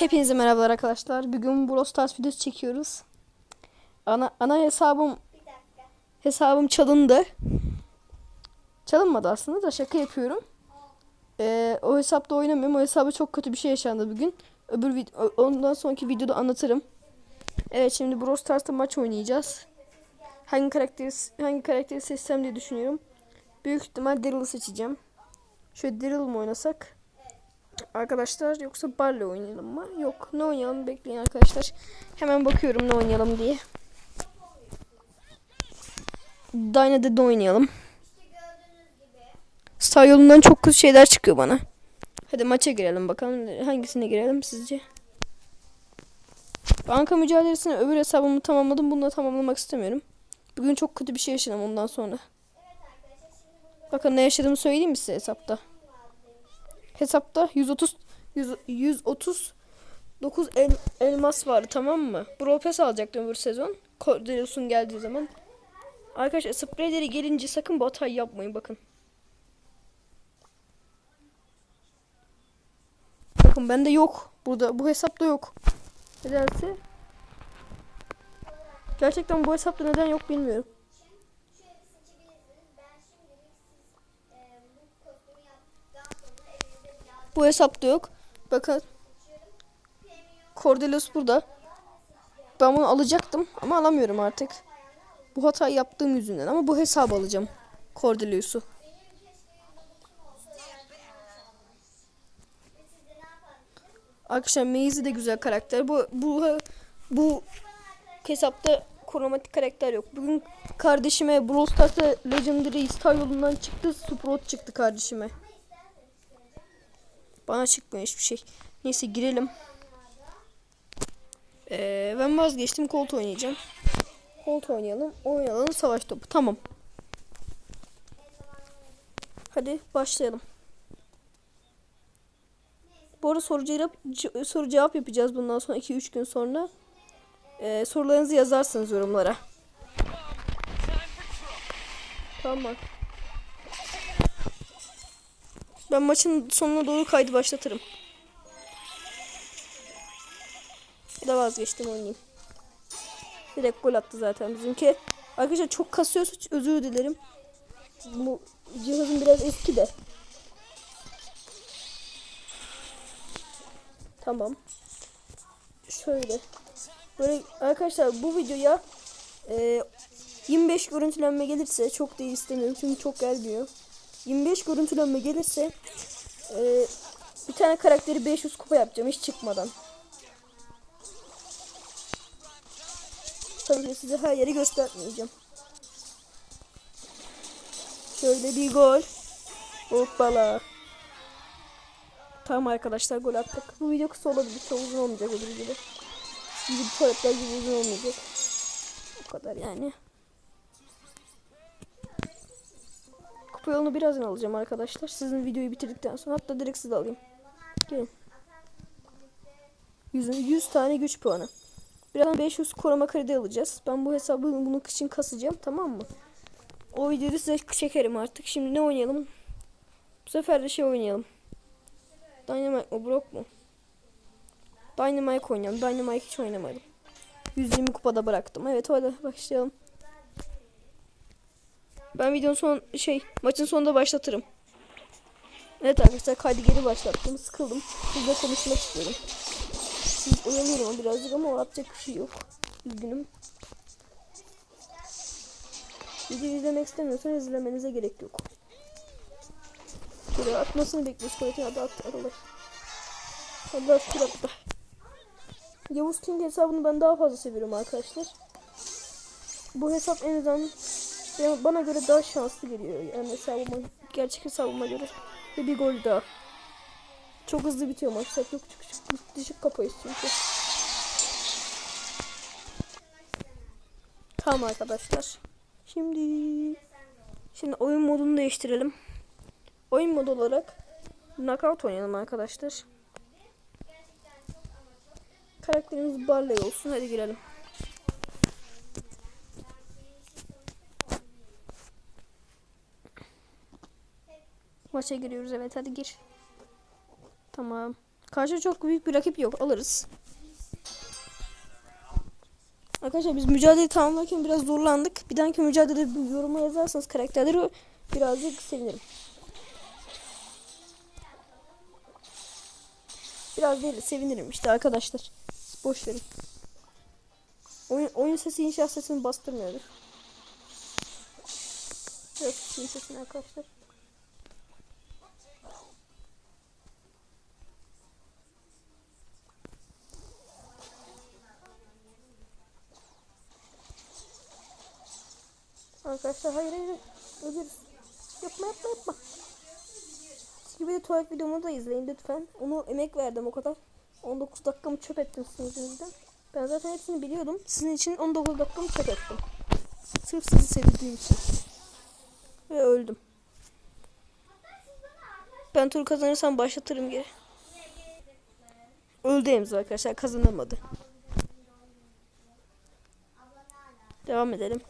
Hepinize merhabalar arkadaşlar. Bugün Brawl Stars videosu çekiyoruz. Ana ana hesabım hesabım çalındı. Çalınmadı aslında da şaka yapıyorum. Ee, o hesapta oynamıyorum. O hesabı çok kötü bir şey yaşandı bugün. Öbür vid- ondan sonraki videoda anlatırım. Evet şimdi Brawl Stars'ta maç oynayacağız. Hangi karakteri hangi karakteri seçsem diye düşünüyorum. Büyük ihtimal Daryl'ı seçeceğim. Şöyle Daryl mı oynasak? Arkadaşlar yoksa Barley oynayalım mı? Yok ne oynayalım bekleyin arkadaşlar. Hemen bakıyorum ne oynayalım diye. Dyna'da oynayalım. Star yolundan çok kötü şeyler çıkıyor bana. Hadi maça girelim bakalım. Hangisine girelim sizce? Banka mücadelesini öbür hesabımı tamamladım. Bunu da tamamlamak istemiyorum. Bugün çok kötü bir şey yaşadım ondan sonra. Bakın ne yaşadığımı söyleyeyim mi size hesapta? Hesapta 130 100, 139 el, elmas vardı tamam mı? Brawl Pass alacaktım öbür sezon. Cordelius'un geldiği zaman. Arkadaşlar spreyleri gelince sakın bu hatayı yapmayın bakın. Bakın bende yok. Burada bu hesapta yok. Nedense. Gerçekten bu hesapta neden yok bilmiyorum. Bu hesapta yok. Bakın. Cordelius burada. Ben bunu alacaktım ama alamıyorum artık. Bu hatayı yaptığım yüzünden ama bu hesabı alacağım. Cordelius'u. Arkadaşlar Maisy de güzel karakter. Bu bu bu hesapta kromatik karakter yok. Bugün kardeşime Brawl Stars'ta Legendary Star yolundan çıktı. Sprout çıktı kardeşime. Bana çıkmıyor hiçbir şey. Neyse girelim. Ee, ben vazgeçtim. Colt oynayacağım. Colt oynayalım. Oynayalım savaş topu. Tamam. Hadi başlayalım. Bu arada soru cevap, ce- soru cevap yapacağız bundan sonra 2-3 gün sonra. Ee, sorularınızı yazarsınız yorumlara. Tamam. Ben maçın sonuna doğru kaydı başlatırım. De vazgeçtim oynayayım. Direkt gol attı zaten bizimki. Arkadaşlar çok kasıyorsa özür dilerim. Bu cihazım biraz eski de. Tamam. Şöyle. Böyle arkadaşlar bu videoya e, 25 görüntülenme gelirse çok değil istemiyorum çünkü çok gelmiyor. 25 görüntülenme gelirse e, bir tane karakteri 500 kupa yapacağım hiç çıkmadan. Tabii ki size her yeri göstermeyeceğim. Şöyle bir gol. Hoppala. Tamam arkadaşlar gol attık. Bu video kısa olabilir. Çok uzun olmayacak öbür gibi. Gibi tuvaletler gibi uzun olmayacak. O kadar yani. Kupa yolunu birazdan alacağım arkadaşlar. Sizin videoyu bitirdikten sonra hatta direkt size alayım. Gelin. 100, 100 tane güç puanı. Birazdan 500 koruma kredi alacağız. Ben bu hesabı bunun için kasacağım tamam mı? O videoyu size çekerim artık. Şimdi ne oynayalım? Bu sefer de şey oynayalım. Dynamite mı Brock mu? Dynamite oynayalım. Dynamite hiç oynamadım. 120 kupada bıraktım. Evet hadi başlayalım. Ben videonun son şey maçın sonunda başlatırım. Evet arkadaşlar kaydı geri başlattım. Sıkıldım. Sizle konuşmak istiyorum. Siz oyalıyorum birazcık ama yapacak bir şey yok. Üzgünüm. Videoyu izlemek istemiyorsanız izlemenize gerek yok. Şöyle atmasını bekliyoruz. Kuvvetin adı attı aralar. Allah şükür attı. Yavuz King hesabını ben daha fazla seviyorum arkadaşlar. Bu hesap en azından benim- bana göre daha şanslı geliyor. Yani hesabıma, gerçek hesabıma göre. Ve bir gol daha. Çok hızlı bitiyor maçlar. Çok küçük küçük düşük kapayız çünkü. Tamam arkadaşlar. Şimdi şimdi oyun modunu değiştirelim. Oyun modu olarak knockout oynayalım arkadaşlar. Karakterimiz Barley olsun. Hadi girelim. Maça giriyoruz evet hadi gir. Tamam. Karşı çok büyük bir rakip yok. Alırız. Arkadaşlar biz mücadele tamamlarken biraz zorlandık. Bir dahaki mücadelede yoruma yazarsanız karakterleri birazcık sevinirim. Biraz değil sevinirim işte arkadaşlar. Boş verin. Oyun, oyun sesi inşaat sesini bastırmıyordur. Biraz kısayım sesini arkadaşlar. Arkadaşlar hayır hayır ölürüz. Yapma yapma yapma. Siz gibi de tuvalet videomu da izleyin lütfen. Onu emek verdim o kadar. 19 dakikamı çöp ettim sizin yüzünüzden. Ben zaten hepsini biliyordum. Sizin için 19 dakikamı çöp ettim. Sırf sizi sevdiğim için. Ve öldüm. Ben tur kazanırsam başlatırım geri. Öldü Emzi arkadaşlar kazanamadı. Devam edelim.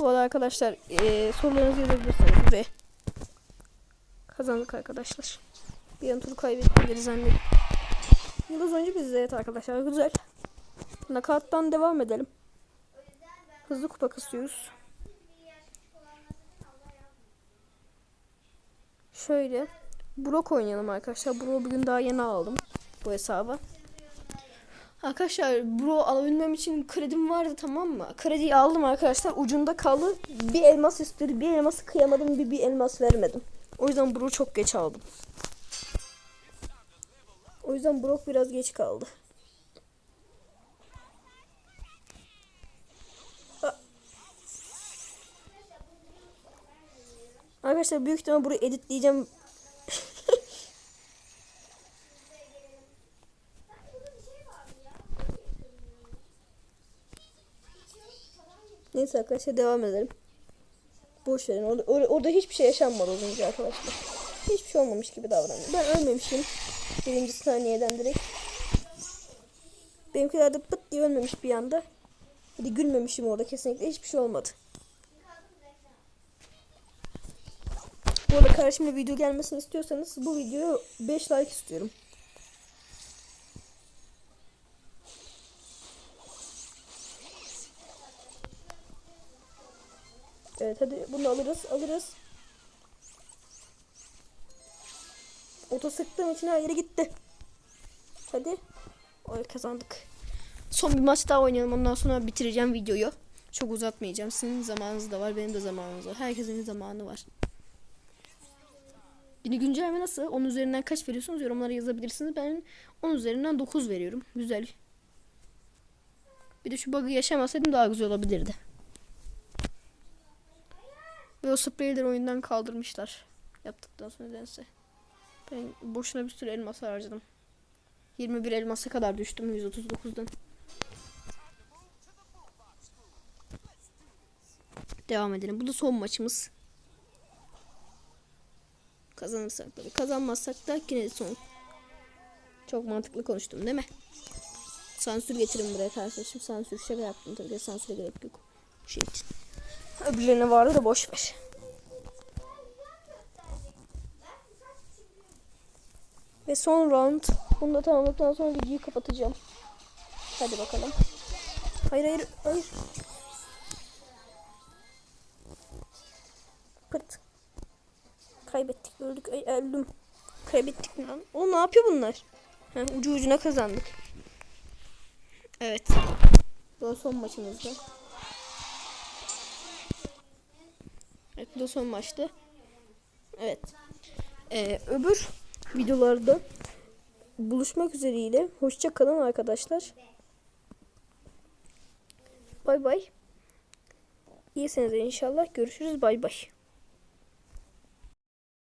Bu arada arkadaşlar eee sorularınızı yazabilirsiniz ve kazandık arkadaşlar. Bir an tur kaybettiğleri zannediyorum. Yıldız önce biz evet arkadaşlar güzel. Nakattan devam edelim. Hızlı kupa kasıyoruz. Şöyle Brok oynayalım arkadaşlar. Brok'u bugün daha yeni aldım bu hesaba. Arkadaşlar bro alabilmem için kredim vardı tamam mı? Krediyi aldım arkadaşlar ucunda kaldı. Bir elmas istedi. Bir elması kıyamadım bir, bir elmas vermedim. O yüzden bro çok geç aldım. O yüzden Brock biraz geç kaldı. Arkadaşlar büyük ihtimal burayı editleyeceğim. Neyse arkadaşlar devam edelim. Boş verin. Orada, or- orada hiçbir şey yaşanmadı az önce arkadaşlar. Hiçbir şey olmamış gibi davranıyorum. Ben ölmemişim. Birinci saniyeden direkt. Benimkiler de pıt diye ölmemiş bir anda. Hadi gülmemişim orada kesinlikle. Hiçbir şey olmadı. Bu arada karşımda video gelmesini istiyorsanız bu videoya 5 like istiyorum. Evet hadi bunu alırız alırız. Oto sıktığım için her yere gitti. Hadi. Oy kazandık. Son bir maç daha oynayalım ondan sonra bitireceğim videoyu. Çok uzatmayacağım. Sizin zamanınız da var benim de zamanımız var. Herkesin zamanı var. Yeni güncelleme nasıl? 10 üzerinden kaç veriyorsunuz? Yorumlara yazabilirsiniz. Ben 10 üzerinden 9 veriyorum. Güzel. Bir de şu bug'ı yaşamasaydım daha güzel olabilirdi. Ve o spreyleri oyundan kaldırmışlar. Yaptıktan sonra nedense. Ben boşuna bir sürü elmas harcadım. 21 elmasa kadar düştüm 139'dan. Devam edelim. Bu da son maçımız. Kazanırsak tabii. Kazanmazsak da yine son. Çok mantıklı konuştum değil mi? Sansür getirin buraya kardeşim. Sansür şaka yaptım tabii de sansüre gerek yok. Bu şey için. Öbürlerine vardı da boş ver. Ve son round. Bunu da tamamladıktan sonra videoyu kapatacağım. Hadi bakalım. Hayır hayır hayır. Pırt. Kaybettik öldük öldüm. Kaybettik mi lan? O ne yapıyor bunlar? Ha, ucu ucuna kazandık. Evet. Bu son maçımızda. Bu da son maçtı. Evet. Ee, öbür videolarda buluşmak üzereyle. Hoşça kalın arkadaşlar. Bay bay. İyisiniz inşallah. Görüşürüz. Bay bay.